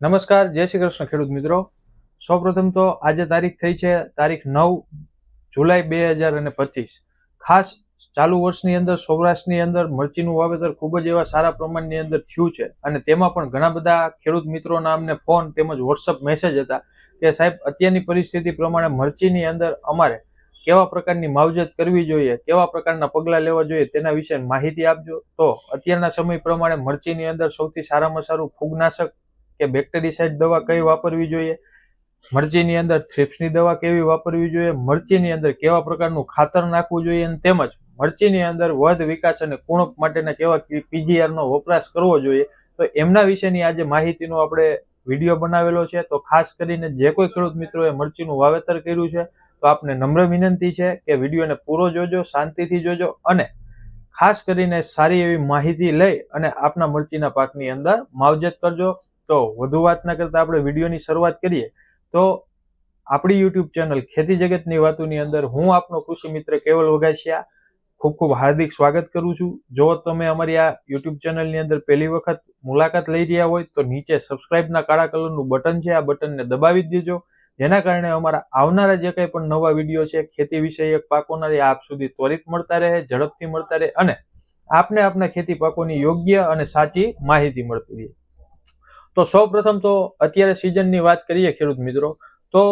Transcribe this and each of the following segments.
નમસ્કાર, જય શ્રી કૃષ્ણ ખેડૂત મિત્રો. સૌપ્રથમ તો આજે તારીખ થઈ છે તારીખ નવ જુલાઈ બે હજાર અને પચીસ. ખાસ ચાલુ વર્ષની અંદર, સૌરાષ્ટ્રની અંદર મરચીનું વાવેતર ખૂબ જ એવા સારા પ્રમાણની અંદર થયું છે અને તેમાં પણ ઘણા બધા ખેડૂત મિત્રોના અમને ફોન તેમજ વોટ્સઅપ મેસેજ હતા કે સાહેબ, અત્યારની પરિસ્થિતિ પ્રમાણે મરચીની અંદર અમારે કેવા પ્રકારની માવજત કરવી જોઈએ, કેવા પ્રકારના પગલાં લેવા જોઈએ તેના વિશે માહિતી આપજો. તો અત્યારના સમય પ્રમાણે મરચીની અંદર સૌથી સારામાં સારું ફૂગનાશક કે બેક્ટેરિસાઇડ દવા કઈ વાપરવી જોઈએ? મરચીની અંદર થ્રિપ્સની દવા કેવી વાપરવી જોઈએ? મરચીની અંદર કેવા પ્રકારનું ખાતર નાખવું જોઈએ અને તેમજ મરચીની અંદર વધ વિકાસ અને કુણપ માટેના કેવા પીજીઆરનો વપરાશ કરવો જોઈએ? તો એમના વિશેની આજે માહિતીનો આપણે વીડિયો બનાવેલો છે. તો ખાસ કરીને જે કોઈ ખેડૂત મિત્રોએ મરચીનું વાવેતર કર્યું છે, તો આપને નમ્ર વિનંતી છે કે વિડીયોને પૂરો જોજો, શાંતિથી જોજો અને ખાસ કરીને સારી એવી માહિતી લઈ અને આપના મરચીના પાકની અંદર માવજત કરજો. તો વધુ વાત ના કરતા આપણે વિડીયોની શરૂઆત કરીએ. તો આપણી યુટ્યુબ ચેનલ ખેતી જગતની વાતોની અંદર હું આપનો કૃષિ મિત્ર કેવલ વગાસિયા ખૂબ ખૂબ હાર્દિક સ્વાગત કરું છું. જો તમે અમારી આ યુટ્યુબ ચેનલની અંદર પહેલી વખત મુલાકાત લઈ રહ્યા હોય તો નીચે સબસ્ક્રાઇબના કાળા કલરનું બટન છે, આ બટનને દબાવી દેજો. જેના કારણે અમારા આવનારા જે કંઈ પણ નવા વીડિયો છે, ખેતી વિષયક પાકોના આપ સુધી ત્વરિત મળતા રહે, ઝડપથી મળતા રહે અને આપને આપના ખેતી પાકોની યોગ્ય અને સાચી માહિતી મળતી રહે. તો સૌ પ્રથમ તો અત્યારે સિઝનની વાત કરીએ ખેડૂત મિત્રો, તો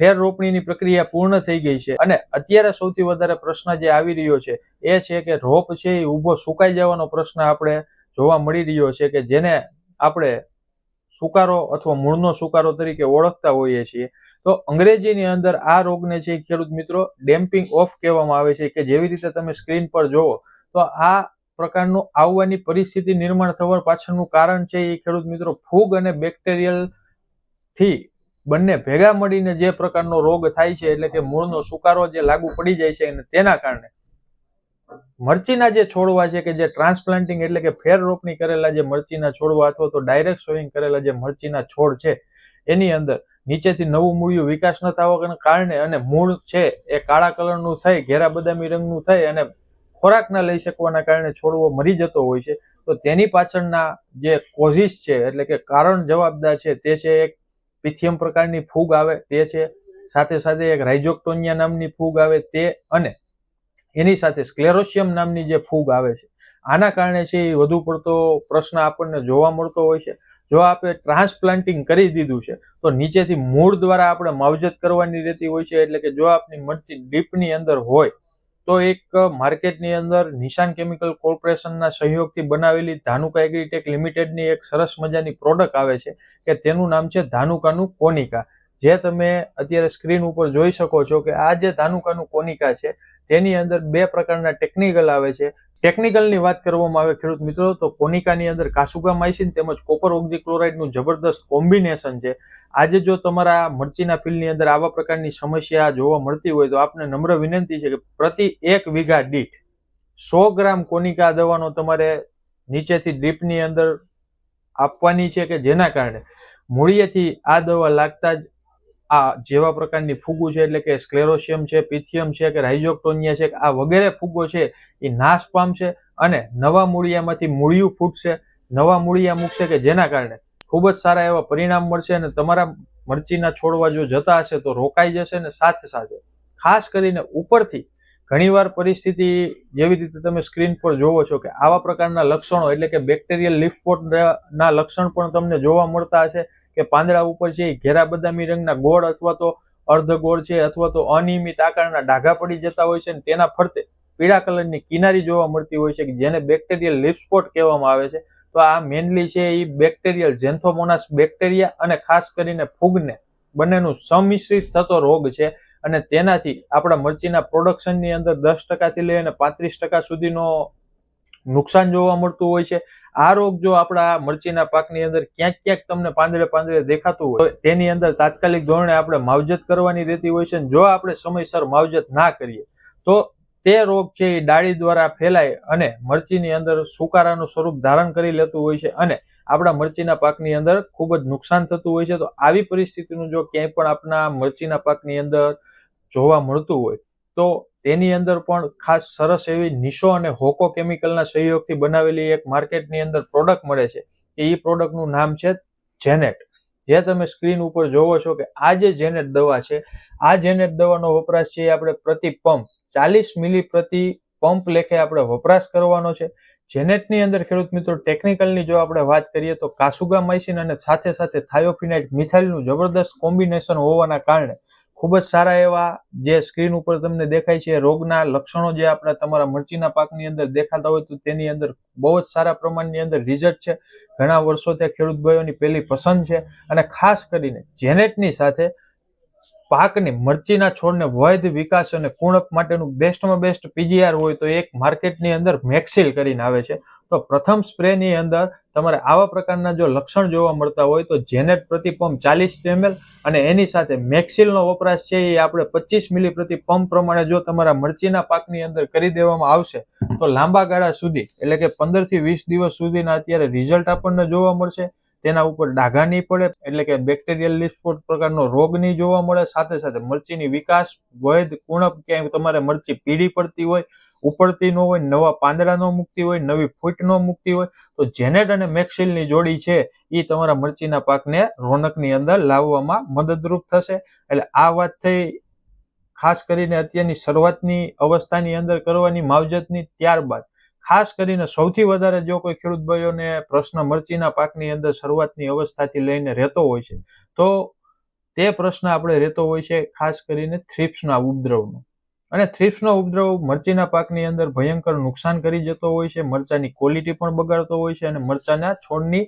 ફેર રોપણીની પ્રક્રિયા પૂર્ણ થઈ ગઈ છે. અને અત્યારે સૌથી વધારે પ્રશ્ન જે આવી રહ્યો છે એ છે કે રોપ છે એ ઊભો સુકાઈ જવાનો પ્રશ્ન આપણે જોવા મળી રહ્યો છે કે જેને આપણે સુકારો અથવા મૂળનો સુકારો તરીકે ઓળખતા હોઈએ છીએ. તો અંગ્રેજીની અંદર આ રોગને છે ખેડૂત મિત્રો ડેમ્પિંગ ઓફ કહેવામાં આવે છે કે જેવી રીતે તમે સ્ક્રીન પર જોવો તો આ પ્રકારનું આવવાની પરિસ્થિતિ નિર્માણ થવા પાછળનું કારણ છે એ ખેડૂત મિત્રો ફૂગ અને બેક્ટેરિયલથી બંને ભેગા મળીને જે પ્રકારનો રોગ થાય છે, એટલે કે મૂળનો સુકારો જે લાગુ પડી જાય છે અને તેના કારણે મરચીના જે છોડવા છે કે જે ટ્રાન્સપ્લાન્ટિંગ એટલે કે ફેર રોપણી કરેલા જે મરચીના છોડવા અથવા તો ડાયરેક્ટ સોઈંગ કરેલા જે મરચીના છોડ છે, એની અંદર નીચેથી નવું મૂળિયું વિકાસ ન થવાના કારણે અને મૂળ છે એ કાળા કલરનું થઈ, ઘેરા બદામી રંગનું થઈ અને ખોરાક ના લઈ શકવાના કારણે છોડવો મરી જતો હોય છે. તો તેની પાછળના જે કોઝિસ છે, એટલે કે કારણ જવાબદાર છે, તે છે એક પિથિયમ પ્રકારની ફૂગ આવે, તે છે સાથે સાથે એક રાઇઝોક્ટોનિયા નામની ફૂગ આવે, તે અને એની સાથે સ્ક્લેરોશિયમ નામની જે ફૂગ આવે છે. આના કારણે છે એ વધુ પડતો પ્રશ્ન આપણને જોવા મળતો હોય છે. જો આપણે ટ્રાન્સપ્લાન્ટિંગ કરી દીધું છે, તો નીચેથી મૂળ દ્વારા આપણે માવજત કરવાની રહેતી હોય છે, એટલે કે જો આપની મરચી ડીપની અંદર હોય તો એક માર્કેટની અંદર નિશાન કેમિકલ કોર્પોરેશનના સહયોગથી બનાવેલી ધાનુકા એગ્રીટેક લિમિટેડની એક સરસ મજાની પ્રોડક્ટ આવે છે કે તેનું નામ છે ધાનુકાનું કોનિકા. જે તમે અત્યારે સ્ક્રીન ઉપર જોઈ શકો છો કે આ જે ધાનુકાનું કોનિકા છે, તેની અંદર બે પ્રકારના ટેકનિકલ આવે છે. ટેકનિકલની વાત કરવામાં આવે ખેડૂત મિત્રો, તો કોનિકાની અંદર કાસુગામાઇસિન તેમજ કોપર ઓક્ઝીક્લોરાઇડનું જબરદસ્ત કોમ્બિનેશન છે. આજે જો તમારા મરચીના ફીલ્ડની અંદર આવા પ્રકારની સમસ્યા જોવા મળતી હોય તો આપને નમ્ર વિનંતી છે કે પ્રતિ એક વીઘા દીઠ સો ગ્રામ કોનિકા દવાનો તમારે નીચેથી ડ્રીપની અંદર આપવાની છે કે જેના કારણે મૂળિયેથી આ દવા લાગતા જ આ જેવા પ્રકારની ફૂગુ છે, એટલે કે સ્ક્લેરોશિયમ છે પિથિયમ છે, કે રાઇઝોક્ટોનિયા છે આ વગેરે ફૂગો છે, એ નાશ પામશે અને નવા મૂળિયામાંથી મૂળિયું ફૂટશે. નવા મૂળિયા મૂકશે કે જેના કારણે? ખૂબ જ સારા એવા પરિણામ મળશે અને તમારા મરચીના છોડવા જો જતા હશે તો રોકાઈ જશે અને સાથે સાથે. ખાસ કરીને ઉપરથી ઘણીવાર પરિસ્થિતિ જેવી રીતે તમે સ્ક્રીન પર જોવો છો કે આવા પ્રકારના લક્ષણો એટલે કે બેક્ટેરિયલ લીફપોટના લક્ષણ પણ તમને જોવા મળતા હશે કે પાંદડા ઉપર છે એ ઘેરા બદામી રંગના ગોળ અથવા તો અર્ધ ગોળ છે અથવા તો અનિયમિત આકારના ડાઘા પડી જતા હોય છે અને તેના ફરતે પીળા કલરની કિનારી જોવા મળતી હોય છે કે જેને બેક્ટેરિયલ લીફસ્પોટ કહેવામાં આવે છે. તો આ મેનલી છે એ બેક્ટેરિયલ જેન્થોમોનાસ બેક્ટેરિયા અને ખાસ કરીને ફૂગને બંનેનું સમિશ્રિત થતો રોગ છે. અને તેનાથી આપણા મરચીના પ્રોડક્શનની અંદર દસ ટકાથી લઈને પાંત્રીસ ટકા સુધીનો નુકસાન જોવા મળતું હોય છે. આ રોગ જો આપણા મરચીના પાકની અંદર ક્યાંક ક્યાંક તમને પાંદડે પાંદડે દેખાતું હોય તેની અંદર તાત્કાલિક ધોરણે આપણે માવજત કરવાની રહેતી હોય છે જો આપણે સમયસર માવજત ના કરીએ, તો તે રોગ છે એ ડાળી દ્વારા ફેલાય અને મરચીની અંદર સુકારાનું સ્વરૂપ ધારણ કરી લેતું હોય છે અને આપણા મરચીના પાકની અંદર ખૂબ જ નુકસાન થતું હોય છે. તો આવી પરિસ્થિતિનું જો ક્યાંય પણ આપણા મરચીના પાકની અંદર જોવા મળતું હોય, તો તેની અંદર પણ ખાસ સરસ એવી નિશો અને હોકો કેમિકલના સહયોગથી બનાવેલી એક માર્કેટની અંદર પ્રોડક્ટ મળે છે. એ પ્રોડક્ટનું નામ છે જેનેટ જે તમે સ્ક્રીન ઉપર જોવો છો કે આ જે જેનેટ દવા છે, આ જેનેટ દવાનો વપરાશ છે આપણે પ્રતિ પંપ, ચાલીસ મિલી પ્રતિ પંપ લેખે આપણે વપરાશ કરવાનો છે. જેનેટની અંદર ખેડૂત મિત્રો ટેકનિકલની જો આપણે વાત કરીએ તો કાસુગામાઇસિન અને સાથે સાથે થાયોફિનાઇટ મિથાઇલનું જબરદસ્ત કોમ્બિનેશન હોવાના કારણે ખૂબ જ સારા એવા જે સ્ક્રીન ઉપર તમને દેખાય છે, રોગના લક્ષણો જે આપણા તમારા મરચીના પાકની અંદર દેખાતા હોય તો તેની અંદર બહુ જ સારા પ્રમાણની અંદર રિઝલ્ટ છે. ઘણા વર્ષોથી ખેડૂત ભાઈઓની પહેલી પસંદ છે અને ખાસ કરીને જેનેટની સાથે પાકની મરચીના છોડને વૈધ વિકાસ અને કુણપ માટેનું બેસ્ટમાં બેસ્ટ પીજીઆર હોય તો એક માર્કેટની અંદર મેક્સિલ કરીને આવે છે. તો પ્રથમ સ્પ્રેની અંદર તમારે આવા પ્રકારના જો લક્ષણ જોવા મળતા હોય તો જેનેટ પ્રતિ પંપ ચાલીસ એમએલ અને એની સાથે મેક્સિલનો વપરાશ છે એ આપણે પચીસ મિલી પ્રતિ પંપ પ્રમાણે જો તમારા મરચીના પાકની અંદર કરી દેવામાં આવશે તો લાંબા ગાળા સુધી, એટલે કે પંદરથી વીસ દિવસ સુધીના અત્યારે રિઝલ્ટ આપણને જોવા મળશે. તેના ઉપર ડાઘા નહીં પડે, એટલે કે બેક્ટેરિયલ લિસ્ફોટ પ્રકારનો રોગ નહીં જોવા મળે. સાથે સાથે મરચીની વિકાસ, વૈધ, કુણપ ક્યાંય તમારે મરચી પીળી પડતી હોય, ઉપડતી ન હોય, નવા પાંદડા ન મૂકતી હોય, નવી ફૂટ ન મૂકતી હોય, તો જેનેટ અને મેક્સિલની જોડી છે એ તમારા મરચીના પાકને રોનકની અંદર લાવવામાં મદદરૂપ થશે. એટલે આ વાત થઈ, ખાસ કરીને અત્યારની શરૂઆતની અવસ્થાની અંદર કરવાની માવજતની ત્યારબાદ ખાસ કરીને સૌથી વધારે જો કોઈ ખેડૂત ભાઈઓને પ્રશ્ન મરચીના પાકની અંદર શરૂઆતની અવસ્થાથી લઈને રહેતો હોય છે, તો તે પ્રશ્ન આપણે રહેતો હોય છે ખાસ કરીને થ્રિપ્સના ઉપદ્રવનો. અને થ્રિપ્સનો ઉપદ્રવ મરચીના પાકની અંદર ભયંકર નુકસાન કરી જતો હોય છે, મરચાની ક્વોલિટી પણ બગાડતો હોય છે અને મરચાના છોડની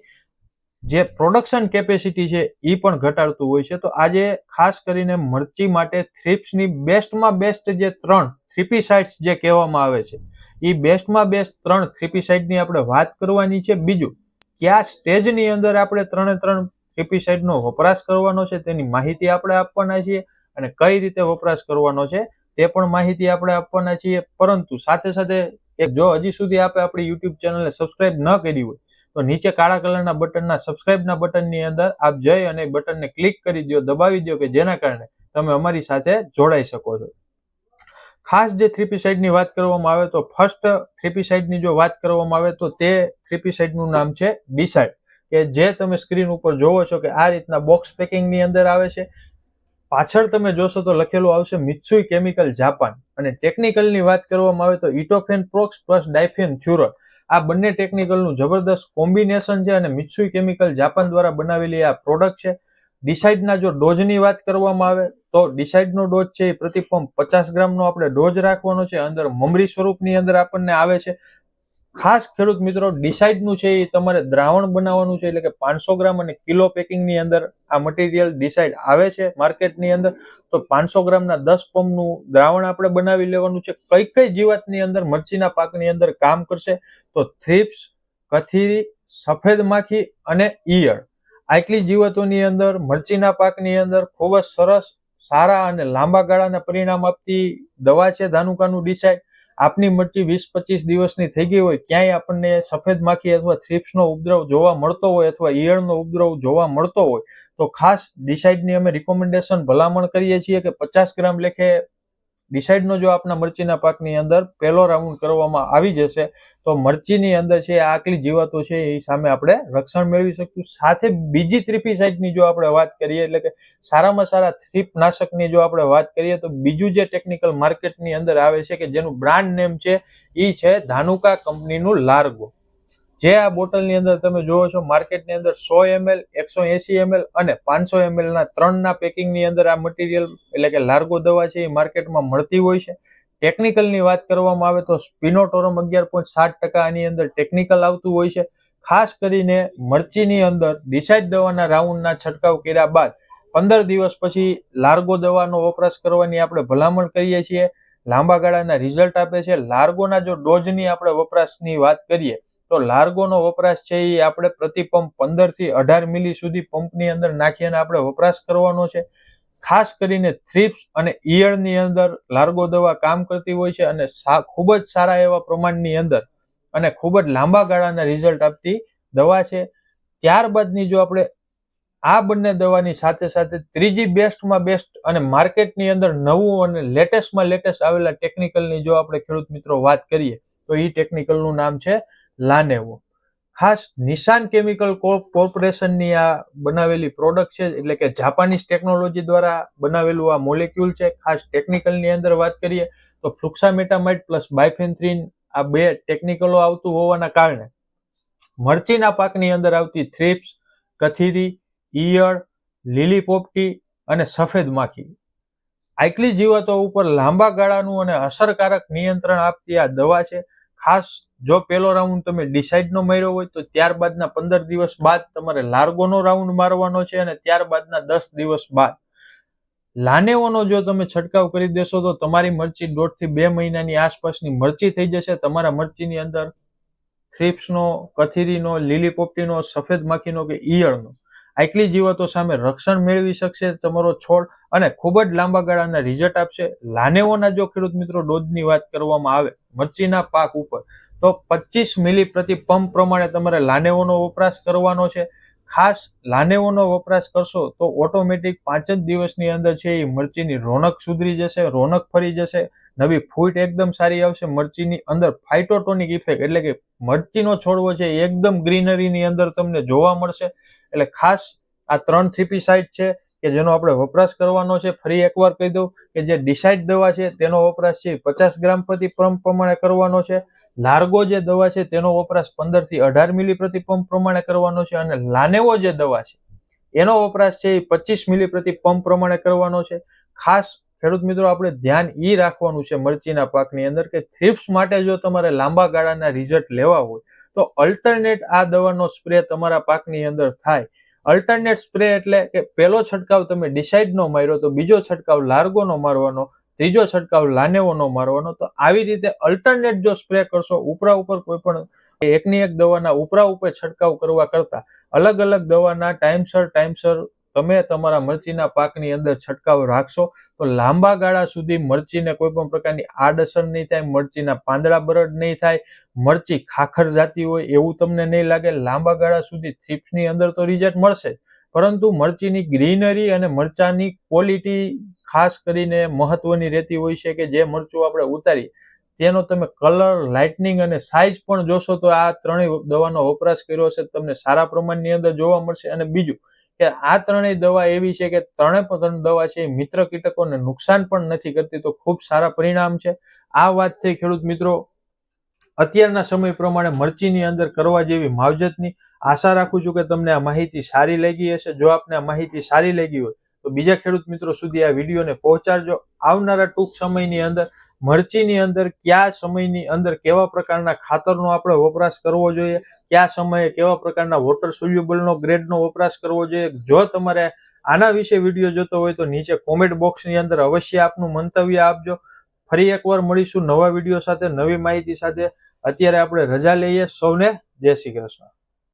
જે પ્રોડક્શન કેપેસિટી છે એ પણ ઘટાડતું હોય છે. તો આજે ખાસ કરીને મરચી માટે થ્રિપ્સની બેસ્ટમાં બેસ્ટ જે ત્રણ થ્રીપીસાઇડ્સ જે કહેવામાં આવે છે એ બેસ્ટમાં બેસ્ટ ત્રણ થ્રીપીસાઇડની આપણે વાત કરવાની છે. બીજું, કયા સ્ટેજની અંદર આપણે ત્રણે ત્રણ થ્રીપીસાઇડનો વપરાશ કરવાનો છે, તેની માહિતી આપણે આપવાના છીએ અને કઈ રીતે વપરાશ કરવાનો છે, તે પણ માહિતી આપણે આપવાના છીએ. પરંતુ સાથે સાથે જો હજી સુધી આપણે આપણી યુટ્યુબ ચેનલને સબસ્ક્રાઇબ ન કરી હોય તો નીચે કાળા કલરના બટનના સબસ્ક્રાઇબના બટનની અંદર આપ જઈ અને બટનને ક્લિક કરી દો દબાવી દો કે જેના કારણે તમે અમારી સાથે જોડાઈ શકો છો. ખાસ જે થ્રીપી સાઇડની વાત કરવામાં આવે તો ફર્સ્ટ થ્રીપી સાઇડની જો વાત કરવામાં આવે તો તે થ્રીપી સાઇડનું નામ છે ડિસાઇડ કે જે તમે સ્ક્રીન ઉપર જોવો છો કે આ રીતના બોક્સ પેકિંગની અંદર આવે છે. પાછળ તમે જોશો તો લખેલું આવશે મિત્સુઈ કેમિકલ જાપાન અને ટેકનિકલની વાત કરવામાં આવે તો ઇટોફેન પ્રોક્સ પ્લસ ડાયફેન થ્યુરલ આ બંને ટેકનિકલનું જબરદસ્ત કોમ્બિનેશન છે અને મિત્સુઈ કેમિકલ જાપાન દ્વારા બનાવેલી આ પ્રોડક્ટ છે. ડિસાઇડના જો ડોઝની વાત કરવામાં આવે, તો ડિસાઇડનો ડોઝ છે એ પ્રતિ પંપ પચાસ ગ્રામનો આપણે ડોઝ રાખવાનો છે. અંદર મમરી સ્વરૂપની અંદર આપણને આવે છે. ખાસ ખેડૂત મિત્રો ડિસાઇડનું છે એ તમારે દ્રાવણ બનાવવાનું છે, એટલે કે પાંચસો ગ્રામ અને કિલો પેકિંગની અંદર આ મટીરિયલ ડિસાઇડ આવે છે માર્કેટની અંદર. તો પાંચસો ગ્રામના દસ પંપનું દ્રાવણ આપણે બનાવી લેવાનું છે. કઈ કઈ જીવાતની અંદર, મરચીના પાકની અંદર કામ કરશે? તો થ્રીપ્સ કથીરી, સફેદ માખી અને ઈયળ. આટલી જીવાતોની અંદર, મરચીના પાકની અંદર ખૂબ જ સરસ, સારા અને લાંબા ગાળાના પરિણામ આપતી દવા છે, ધાનુકાનું ડિસાઇડ આપની મરચી વીસ પચીસ દિવસની થઈ ગઈ હોય, ક્યાંય આપણને સફેદ માખી અથવા થ્રીપ્સનો ઉપદ્રવ જોવા મળતો હોય અથવા ઈયળનો ઉપદ્રવ જોવા મળતો હોય, તો ખાસ ડિસાઇડની અમે રિકોમેન્ડેશન ભલામણ કરીએ છીએ કે પચાસ ગ્રામ લેખે ડિસાઇડનો જો આપના મરચીના પાકની અંદર પહેલો રાઉન્ડ કરવામાં આવી જશે, તો મરચીની અંદર છે આકલી જીવાતો છે એ સામે આપણે રક્ષણ મેળવી શકીશું. સાથે બીજી ત્રીપી સાઇડની જો આપણે વાત કરીએ, એટલે કે સારામાં સારા થ્રીપનાશકની જો આપણે વાત કરીએ, તો બીજું જે ટેકનિકલ માર્કેટની અંદર આવે છે કે જેનું બ્રાન્ડ નેમ છે એ છે ધાનુકા કંપનીનું લાર્ગો. જે આ બોટલની અંદર તમે જોવો છો, માર્કેટની અંદર સો એમએલ, એકસો એસી એમએલ અને પાંચસો એમએલના ત્રણના પેકિંગની અંદર આ મટીરિયલ એટલે કે લાર્ગો દવા છે એ માર્કેટમાં મળતી હોય છે. ટેકનિકલની વાત કરવામાં આવે તો સ્પિનોટોરમ અગિયાર પોઈન્ટ સાત ટકા આની અંદર ટેકનિકલ આવતું હોય છે. ખાસ કરીને મરચીની અંદર ડિસાઇડ દવાના રાઉન્ડના છંટકાવ કર્યા બાદ પંદર દિવસ પછી લાર્ગો દવાનો વપરાશ કરવાની આપણે ભલામણ કરીએ છીએ. લાંબા ગાળાના રિઝલ્ટ આપે છે. લાર્ગોના જો ડોઝની આપણે વપરાશની વાત કરીએ તો લાર્ગોનો વપરાશ છે એ આપણે પ્રતિ પંપ પંદરથી અઢાર મિલી સુધી પંપની અંદર નાખી અને આપણે વપરાશ કરવાનો છે. ખાસ કરીને થ્રીપ્સ અને ઈયળની અંદર લાર્ગો દવા કામ કરતી હોય છે અને ખૂબ જ સારા એવા પ્રમાણની અંદર અને ખૂબ જ લાંબા ગાળાના રિઝલ્ટ આપતી દવા છે. ત્યારબાદની જો આપણે આ બંને દવાની સાથે સાથે ત્રીજી બેસ્ટમાં બેસ્ટ અને માર્કેટની અંદર નવું અને લેટેસ્ટમાં લેટેસ્ટ આવેલા ટેકનિકલની જો આપણે ખેડૂત મિત્રો વાત કરીએ, તો એ ટેકનિકલનું નામ છે લાનેવો. ખાસ નિશાન કેમિકલ કોર્પોરેશનની આ બનાવેલી પ્રોડક્ટ છે, એટલે કે જાપાનીઝ ટેકનોલોજી દ્વારા બનાવેલું આ મોલેક્યુલ છે. ખાસ ટેકનિકલની અંદર વાત કરીએ તો ફ્લુક્સામેટામાઇડ પ્લસ બાયફેન્થ્રીન આ બે ટેકનિકલો આવતું હોવાના કારણે મરચીના પાકની અંદર આવતી થ્રીપ્સ, કથીરી, ઈયળ લીલી પોપટી અને સફેદ માખી. આટલી જીવાતો ઉપર લાંબા ગાળાનું અને અસરકારક નિયંત્રણ આપતી આ દવા છે. ખાસ જો પેલો રાઉન્ડ તમે ડિસાઇડનો માર્યો હોય તો ત્યારબાદના પંદર દિવસ બાદ તમારે લાર્ગોનો રાઉન્ડ મારવાનો છે અને ત્યારબાદના દસ દિવસ બાદ. લાનેઓનો જો તમે છંટકાવ કરી દેશો તો તમારી મરચી દોઢથી બે મહિનાની આસપાસની મરચી થઈ જશે. તમારા મરચીની અંદર થ્રીપ્સનો કથીરીનો લીલી પોપટીનો સફેદ માખીનો કે ઈયળનો. આટલી જીવાતો સામે રક્ષણ મેળવી શકશે તમારો છોડ અને ખૂબ જ લાંબા ગાળાના રિઝલ્ટ આપશે. લાનેઓના જો ખેડૂત મિત્રો ડોઝની વાત કરવામાં આવે, મરચીના પાક ઉપર, તો પચીસ મિલી પ્રતિ પંપ પ્રમાણે તમારે લાનેઓનો વપરાશ કરવાનો છે. ખાસ લાનેવોનો વપરાશ કરશો તો ઓટોમેટિક પાંચ જ દિવસની અંદર છે એ મરચીની રોનક સુધરી જશે, રોનક ફરી જશે, નવી ફૂટ એકદમ સારી આવશે, મરચીની અંદર ફાઇટોટોનિક ઇફેક્ટ એટલે કે મરચીનો છોડવો છે એ એકદમ ગ્રીનરીની અંદર તમને જોવા મળશે. એટલે ખાસ આ ત્રણ થ્રીપીસાઇડ છે કે જેનો આપણે વપરાશ કરવાનો છે, ફરી એકવાર કહી દઉં કે જે ડિસાઇડ દવા છે તેનો વપરાશ છે પચાસ ગ્રામ પ્રતિ પંપ પ્રમાણે કરવાનો છે. લાર્ગો જે દવા છે તેનો વપરાશ પંદરથી અઢાર મિલી પ્રતિ પંપ પ્રમાણે કરવાનો છે અને લાનેવો જે દવા છે, એનો વપરાશ છે એ પચીસ મિલી પ્રતિ પંપ પ્રમાણે કરવાનો છે. ખાસ ખેડૂત મિત્રો, આપણે ધ્યાન એ રાખવાનું છે મરચીના પાકની અંદર કે થ્રિપ્સ માટે જો તમારે લાંબા ગાળાના રિઝલ્ટ લેવા હોય, તો અલ્ટરનેટ આ દવાનો સ્પ્રે તમારા પાકની અંદર થાય. અલ્ટરનેટ સ્પ્રે એટલે કે પેલો છંટકાવ તમે ડિસાઇડ નો માર્યો તો બીજો છંટકાવ લાર્ગોનો મારવાનો ત્રીજો છંટકાવ લાનેવોનો મારવાનો, તો આવી રીતે અલ્ટરનેટ જો સ્પ્રે કરશો, ઉપરા ઉપર કોઈ પણ એકની એક દવાના ઉપરા ઉપર છંટકાવ કરવા કરતા અલગ અલગ દવાના ટાઈમસર ટાઈમસર તમે તમારા મરચીના પાકની અંદર છંટકાવ રાખશો, તો લાંબા ગાળા સુધી મરચીને કોઈ પણ પ્રકારની આડઅસર નહીં થાય, મરચીના પાંદડા બરડ નહીં થાય, મરચી ખાખર જાતી હોય એવું તમને નહીં લાગે, લાંબા ગાળા સુધી થ્રીપ્સની અંદર તો રિઝલ્ટ મળશે જ. પરંતુ મરચીની ગ્રીનરી અને મરચાની ક્વોલિટી ખાસ કરીને મહત્વની રહેતી હોય છે કે જે મરચું આપણે ઉતારીએ, તેનો તમે કલર લાઇટનિંગ અને સાઇઝ પણ જોશો તો આ ત્રણેય દવાનો વપરાશ કર્યો છે તમને સારા પ્રમાણની અંદર જોવા મળશે. અને બીજું કે આ ત્રણેય દવા એવી છે કે ત્રણે ત્રણ દવા છે એ મિત્ર કીટકોને નુકસાન પણ નથી કરતી, તો ખૂબ સારા પરિણામ છે. આ વાતથી ખેડૂત મિત્રો અત્યારના સમય પ્રમાણે મરચીની અંદર કરવા જેવી માવજતની આશા રાખું છું કે તમને આ માહિતી સારી લાગી હશે. જો આપને આ માહિતી સારી લાગી હોય તો બીજા ખેડૂત મિત્રો સુધી આ વિડીયોને પહોંચાડજો. આવનારા ટૂંક સમયની અંદર મરચીની અંદર કયા સમયની અંદર કેવા પ્રકારના ખાતરનો આપણે વપરાશ કરવો જોઈએ, કયા સમયે કેવા પ્રકારના વોટર સોલ્યુબલનો ગ્રેડનો વપરાશ કરવો જોઈએ, જો તમારે આના વિશે વીડિયો જોતો હોય તો નીચે કોમેન્ટ બોક્સની અંદર અવશ્ય આપનું મંતવ્ય આપજો. ફરી એકવાર મળીશું નવા વીડિયો સાથે, નવી માહિતી સાથે. અત્યારે આપણે રજા લઈએ સૌને. જય શ્રી કૃષ્ણ.